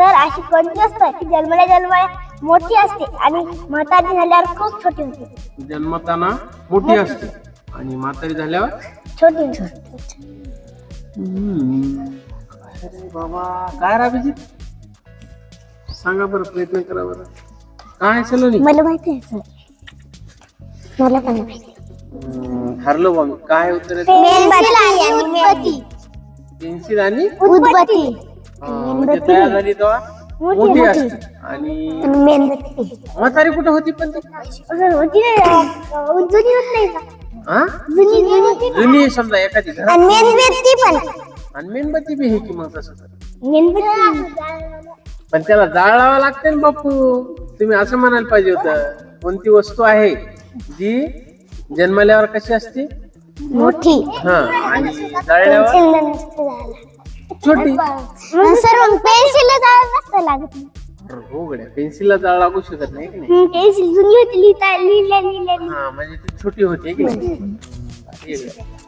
Sir अशी कोणती असते की जन्मल्या जन्मल्या मोठी असते आणि म्हातारी झाल्यावर खूप छोटी होते. जन्मताना मोठी असते. आणि म्हातारी झाल्यावर? छोटी. छोटी हम्म. अरे बाबा काय रे अभिजित? सांगा बरं प्रयत्न करा बरं. काय सलोनी? मला माहिती आहे सर. मला पण माहिती हम्म, हरलो बा मी. काय उत्तर आहे? पेन्सिल आणि उदबत्ती. हा, म्हणजे तयार झाली तेव्हा? मोठी. असते. आणि आणि मेणबत्ती म्हातारी कुठे होती पण ती? होती ना जुनी होत नाही का? हा जुनी जुनी होती ना. जुनी समजा एखादी घरात. आणि मेणबत्ती पण. आणि मेणबत्ती बी हे की मग तसं तर? मेणबत्ती पण त्याला जाळावं लागते ना बापू. तुम्ही असं म्हणायला पाहिजे होतं. कोणती वस्तू आहे जी जन्मल्यावर कशी असते? मोठी. हा आणि जाळल्यावर? पेन्सिल छोटी. सर मग पेन्सिल जाळ नसतं लागत हो पेन्सिलला जाळ लागू शकत नाही की नाही? पेन्सिल जुनी होती लिहिता लिहिल्या लिहिल्या हा म्हणजे ती छोटी होती की नाही? ठीक आहे.